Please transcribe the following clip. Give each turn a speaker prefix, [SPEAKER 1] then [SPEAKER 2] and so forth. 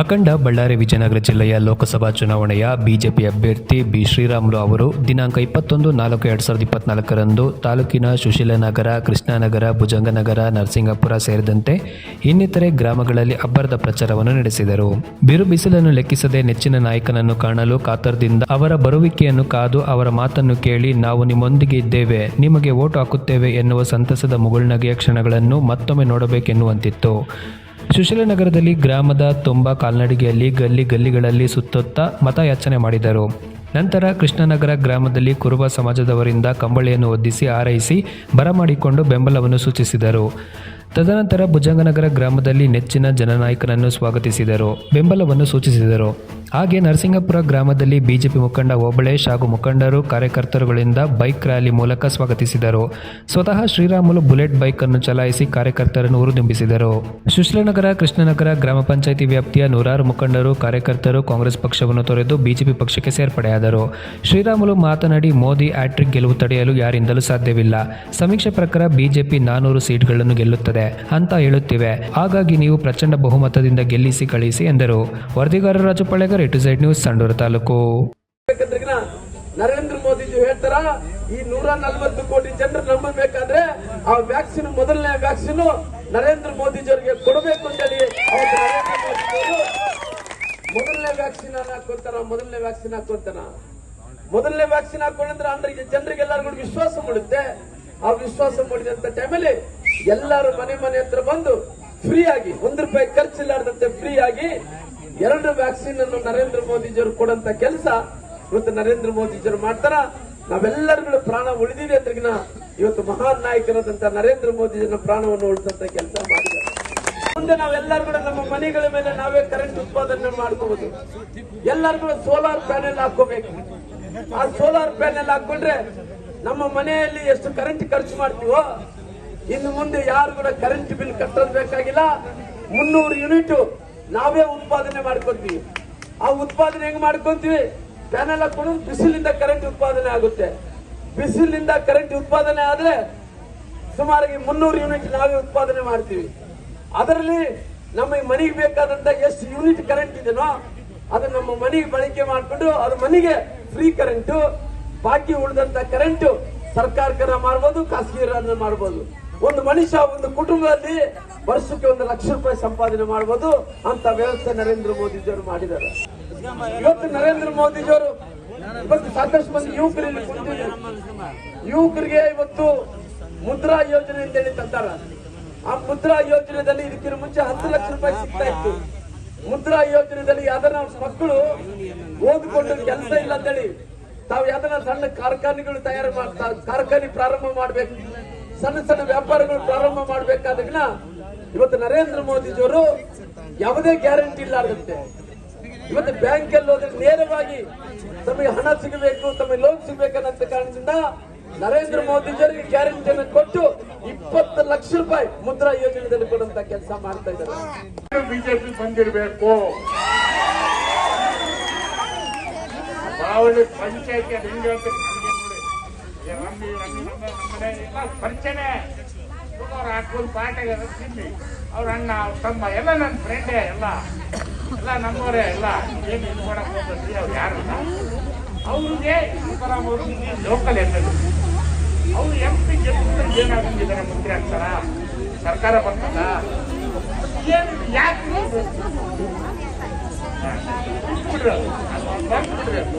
[SPEAKER 1] ಅಖಂಡ ಬಳ್ಳಾರಿ ವಿಜಯನಗರ ಜಿಲ್ಲೆಯ ಲೋಕಸಭಾ ಚುನಾವಣೆಯ ಬಿಜೆಪಿ ಅಭ್ಯರ್ಥಿ ಬಿ ಶ್ರೀರಾಮುಲು ಅವರು ದಿನಾಂಕ ಇಪ್ಪತ್ತೊಂದು ನಾಲ್ಕು ಎರಡು ಸಾವಿರದ ಇಪ್ಪತ್ನಾಲ್ಕರಂದು ತಾಲೂಕಿನ ಸುಶೀಲನಗರ ಕೃಷ್ಣಾನಗರ, ಭುಜಂಗನಗರ, ನರಸಿಂಗಪುರ ಸೇರಿದಂತೆ ಇನ್ನಿತರೆ ಗ್ರಾಮಗಳಲ್ಲಿ ಅಬ್ಬರದ ಪ್ರಚಾರವನ್ನು ನಡೆಸಿದರು. ಬಿರು ಬಿಸಿಲನ್ನು ಲೆಕ್ಕಿಸದೆ ನೆಚ್ಚಿನ ನಾಯಕನನ್ನು ಕಾಣಲು ಕಾತರದಿಂದ ಅವರ ಬರುವಿಕೆಯನ್ನು ಕಾದು ಅವರ ಮಾತನ್ನು ಕೇಳಿ ನಾವು ನಿಮ್ಮೊಂದಿಗೆ ಇದ್ದೇವೆ, ನಿಮಗೆ ಓಟು ಹಾಕುತ್ತೇವೆ ಎನ್ನುವ ಸಂತಸದ ಮುಗುಳ್ನಗೆಯ ಕ್ಷಣಗಳನ್ನು ಮತ್ತೊಮ್ಮೆ ನೋಡಬೇಕೆನ್ನುವಂತಿತ್ತು. ಸುಶೀಲನಗರದಲ್ಲಿ ಗ್ರಾಮದ ತುಂಬ ಕಾಲ್ನಡಿಗೆಯಲ್ಲಿ ಗಲ್ಲಿ ಗಲ್ಲಿಗಳಲ್ಲಿ ಸುತ್ತುತ್ತಾ ಮತಯಾಚನೆ ಮಾಡಿದರು. ನಂತರ ಕೃಷ್ಣನಗರ ಗ್ರಾಮದಲ್ಲಿ ಕುರುಬ ಸಮಾಜದವರಿಂದ ಕಂಬಳಿಯನ್ನು ಒದ್ದಿಸಿ ಆರೈಸಿ ಬರಮಾಡಿಕೊಂಡು ಬೆಂಬಲವನ್ನು ಸೂಚಿಸಿದರು. ತದನಂತರ ಭುಜಂಗನಗರ ಗ್ರಾಮದಲ್ಲಿ ನೆಚ್ಚಿನ ಜನನಾಯಕನನ್ನು ಸ್ವಾಗತಿಸಿದರು. ಬೆಂಬಲವನ್ನು ಸೂಚಿಸಿದರು. ಹಾಗೆ ನರಸಿಂಗಪುರ ಗ್ರಾಮದಲ್ಲಿ ಬಿಜೆಪಿ ಮುಖಂಡ ಓಬಳೇಶ್ ಹಾಗೂ ಮುಖಂಡರು ಕಾರ್ಯಕರ್ತರುಗಳಿಂದ ಬೈಕ್ ರ್ಯಾಲಿ ಮೂಲಕ ಸ್ವಾಗತಿಸಿದರು. ಸ್ವತಃ ಶ್ರೀರಾಮುಲು ಬುಲೆಟ್ ಬೈಕ್ ಅನ್ನು ಚಲಾಯಿಸಿ ಕಾರ್ಯಕರ್ತರನ್ನು ಹುರಿದುಂಬಿಸಿದರು. ಶುಶ್ಲನಗರ ಕೃಷ್ಣನಗರ ಗ್ರಾಮ ಪಂಚಾಯಿತಿ ವ್ಯಾಪ್ತಿಯ ನೂರಾರು ಮುಖಂಡರು, ಕಾರ್ಯಕರ್ತರು ಕಾಂಗ್ರೆಸ್ ಪಕ್ಷವನ್ನು ತೊರೆದು ಬಿಜೆಪಿ ಪಕ್ಷಕ್ಕೆ ಸೇರ್ಪಡೆಯಾದರು. ಶ್ರೀರಾಮುಲು ಮಾತನಾಡಿ, ಮೋದಿ ಹ್ಯಾಟ್ರಿಕ್ ಗೆಲುವು ತಡೆಯಲು ಯಾರಿಂದಲೂ ಸಾಧ್ಯವಿಲ್ಲ. ಸಮೀಕ್ಷೆ ಪ್ರಕಾರ ಬಿಜೆಪಿ ನಾನೂರು ಸೀಟ್ಗಳನ್ನು ಗೆಲ್ಲುತ್ತದೆ. ಅಂತ ಹೇಳುತ್ತಿವೆ. ಹಾಗಾಗಿ ನೀವು ಪ್ರಚಂಡ ಬಹುಮತದಿಂದ ಗೆಲ್ಲಿಸಿ ಕಳಿಸಿ ಎಂದರು. ವರದಿಗಾರ ರಾಜು ಪಳೆಗರ್ ಇಟು ಸೈಡ್ ನ್ಯೂಸ್ ಸಂಡೂರು ತಾಲೂಕು.
[SPEAKER 2] ನರೇಂದ್ರ ಮೋದಿಜಿ ಹೇಳ್ತಾರ, ಈ ನೂರ ನಲ್ವತ್ತು ಕೋಟಿ ಜನರು ನಂಬಬೇಕಾದ್ರೆ ಆ ವ್ಯಾಕ್ಸಿನ್ ಮೊದಲನೇ ವ್ಯಾಕ್ಸಿನ್ ನರೇಂದ್ರ ಮೋದಿಜಿಯವರಿಗೆ ಕೊಡಬೇಕು ಅಂತ ಹೇಳಿ ಮೊದಲನೇ ವ್ಯಾಕ್ಸಿನ್ ಹಾಕೊಂತಾರ ಮೊದಲನೇ ವ್ಯಾಕ್ಸಿನ್ ಹಾಕೊಂತಾನ ಮೊದಲನೇ ವ್ಯಾಕ್ಸಿನ್ ಹಾಕೊಂಡ್ರೆ ಅಂದ್ರೆ ಜನರಿಗೆ ಜನರಿಗೆಲ್ಲರಿಗೂ ವಿಶ್ವಾಸ ಮೂಡುತ್ತೆ. ಆ ವಿಶ್ವಾಸ ಮೂಡಿದಂತ ಟೈಮಲ್ಲಿ ಎಲ್ಲರೂ ಮನೆ ಮನೆ ಹತ್ರ ಬಂದು ಫ್ರೀ ಆಗಿ ಒಂದು ರೂಪಾಯಿ ಖರ್ಚಿಲ್ಲಾರ್ದಂತೆ ಫ್ರೀ ಆಗಿ ಎರಡು ವ್ಯಾಕ್ಸಿನ್ ಅನ್ನು ನರೇಂದ್ರ ಮೋದಿಜಿಯವರು ಕೊಡಂತ ಕೆಲಸ ಇವತ್ತು ನರೇಂದ್ರ ಮೋದಿಜಿಯವರು ಮಾಡ್ತಾರ. ನಾವೆಲ್ಲರೂ ಪ್ರಾಣ ಉಳಿದಿದೆ ಅಂದ್ರಿಗಿನ ಇವತ್ತು ಮಹಾನ್ ನಾಯಕರಾದಂತ ನರೇಂದ್ರ ಮೋದಿಜಿನ ಪ್ರಾಣವನ್ನು ಉಳಿಸಂತ ಕೆಲಸ ಮಾಡಿದ್ದಾರೆ. ಮುಂದೆ ನಾವೆಲ್ಲರೂ ಕೂಡ ನಮ್ಮ ಮನೆಗಳ ಮೇಲೆ ನಾವೇ ಕರೆಂಟ್ ಉತ್ಪಾದನೆ ಮಾಡ್ಕೋಬಹುದು ಕೂಡ ಸೋಲಾರ್ ಪ್ಯಾನೆಲ್ ಹಾಕೋಬೇಕು ಆ ಸೋಲಾರ್ ಪ್ಯಾನೆಲ್ ಹಾಕೊಂಡ್ರೆ ನಮ್ಮ ಮನೆಯಲ್ಲಿ ಎಷ್ಟು ಕರೆಂಟ್ ಖರ್ಚು ಮಾಡ್ತೀವೋ ಇನ್ನು ಮುಂದೆ ಯಾರು ಕೂಡ ಕರೆಂಟ್ ಬಿಲ್ ಕಟ್ಟೋದು ಬೇಕಾಗಿಲ್ಲ. ಮುನ್ನೂರು ಯೂನಿಟ್ ನಾವೇ ಉತ್ಪಾದನೆ ಮಾಡ್ಕೊಂತೀವಿ. ಆ ಉತ್ಪಾದನೆ ಹೆಂಗ್ ಮಾಡ್ಕೊಂತೀವಿ? ಪ್ಯಾನೆಲ್ ಹಾಕೊಂಡು ಬಿಸಿಲಿಂದ ಕರೆಂಟ್ ಉತ್ಪಾದನೆ ಆಗುತ್ತೆ. ಬಿಸಿಲಿಂದ ಕರೆಂಟ್ ಉತ್ಪಾದನೆ ಆದ್ರೆ ಸುಮಾರಾಗಿ ಮುನ್ನೂರು ಯೂನಿಟ್ ನಾವೇ ಉತ್ಪಾದನೆ ಮಾಡ್ತೀವಿ. ಅದರಲ್ಲಿ ನಮ್ಮ ಮನೆಗೆ ಬೇಕಾದಂತ ಎಷ್ಟು ಯೂನಿಟ್ ಕರೆಂಟ್ ಇದೆನೋ ಅದು ನಮ್ಮ ಮನೆಗೆ ಬಳಕೆ ಮಾಡಿಕೊಂಡು ಅದು ಮನೆಗೆ ಫ್ರೀ ಕರೆಂಟ್ ಬಾಕಿ ಉಳಿದಂತ ಕರೆಂಟ್ ಸರ್ಕಾರಕ್ಕೆ ಮಾಡ್ಬೋದು ಖಾಸಗಿ ಮಾಡ್ಬೋದು ಒಂದು ಮನುಷ್ಯ ಒಂದು ಕುಟುಂಬದಲ್ಲಿ ವರ್ಷಕ್ಕೆ ಒಂದು ಲಕ್ಷ ರೂಪಾಯಿ ಸಂಪಾದನೆ ಮಾಡಬಹುದು ಅಂತ ವ್ಯವಸ್ಥೆ ನರೇಂದ್ರ ಮೋದಿಜಿಯವರು ಮಾಡಿದ್ದಾರೆ. ಇವತ್ತು ನರೇಂದ್ರ ಮೋದಿಜಿಯವರು ಇವತ್ತು ಸಾಕಷ್ಟು ಮಂದಿ ಕುಂತಿದ್ದಾರೆ. ಯುವಕರಿಗೆ ಇವತ್ತು ಮುದ್ರಾ ಯೋಜನೆ ಅಂತೇಳಿ ತಂದಾರ. ಆ ಮುದ್ರಾ ಯೋಜನೆದಲ್ಲಿ ಇದಕ್ಕಿಂತ ಮುಂಚೆ ಹತ್ತು ಲಕ್ಷ ರೂಪಾಯಿ ಸಿಗ್ತಾ ಇತ್ತು. ಮುದ್ರಾ ಯೋಜನೆದಲ್ಲಿ ಯಾವ್ದಾರ ಮಕ್ಕಳು ಓದ್ಕೊಂಡು ಕೆಲಸ ಇಲ್ಲ ಅಂತೇಳಿ ತಾವು ಯಾವ್ದಾರ ಸಣ್ಣ ಕಾರ್ಖಾನೆಗಳು ತಯಾರು ಮಾಡ್ತಾ ಕಾರ್ಖಾನೆ ಪ್ರಾರಂಭ ಮಾಡ್ಬೇಕು. ಸಣ್ಣ ಸಣ್ಣ ವ್ಯಾಪಾರಗಳು ಪ್ರಾರಂಭ ಮಾಡಬೇಕಾದಾಗ ಇವತ್ತು ನರೇಂದ್ರ ಮೋದಿಜಿಯವರು ಯಾವುದೇ ಗ್ಯಾರಂಟಿ ಇಲ್ಲಾರ್ದಂತೆ. ಇವತ್ತು ಬ್ಯಾಂಕ್ ಅಲ್ಲಿ ಹೋದ್ರೆ ನೇರವಾಗಿ ತಮಗೆ ಹಣ ಸಿಗಬೇಕು, ತಮಗೆ ಲೋನ್ ಸಿಗಬೇಕನ್ನಂತ ಕಾರಣದಿಂದ ನರೇಂದ್ರ ಮೋದಿಜಿಯವರಿಗೆ ಗ್ಯಾರಂಟಿಯನ್ನು ಕೊಟ್ಟು ಇಪ್ಪತ್ತು ಲಕ್ಷ ರೂಪಾಯಿ ಮುದ್ರಾ ಯೋಜನೆಯಲ್ಲಿ ಕೊಡುವಂತ ಕೆಲಸ ಮಾಡ್ತಾ ಇದ್ದಾರೆ.
[SPEAKER 3] ಬಿಜೆಪಿ ಬಂದಿರಬೇಕು? ಬಾವಳಿ ಪಂಚಾಯತಿ ಪರಿಚಯನೇ ಅವ್ರು ಹಾಕೊಂಡು ಪಾಠ ತಿನ್ನಿ ಅವ್ರ ಅಣ್ಣ ಅವ್ರ ತಮ್ಮ ಎಲ್ಲ ನನ್ನ ಫ್ರೆಂಡೇ ಎಲ್ಲ ಎಲ್ಲ ನಮ್ಮವರೇ ಎಲ್ಲ ಏನು ಇದು ಮಾಡಕ್ ಹೋಗ್ಬೇಕ್ರಿ ಅವ್ರು ಯಾರು ಅವ್ರಿಗೆ ಸೀತಾರಾಮ್ ಅವರು ಲೋಕಲ್ ಎಂ ಎಲ್ ಅವ್ರು ಎಂ ಪಿ ಜನ ಏನಾಗಿದ್ದಾರೆ ಮಂತ್ರಿ ಆಗ್ತಾರ ಸರ್ಕಾರ ಬರ್ತದ ಏನು ಯಾಕೆ ಬಿಡ್ರಿ ಅದು. ಬಿಡ್ರಿ ಅದು.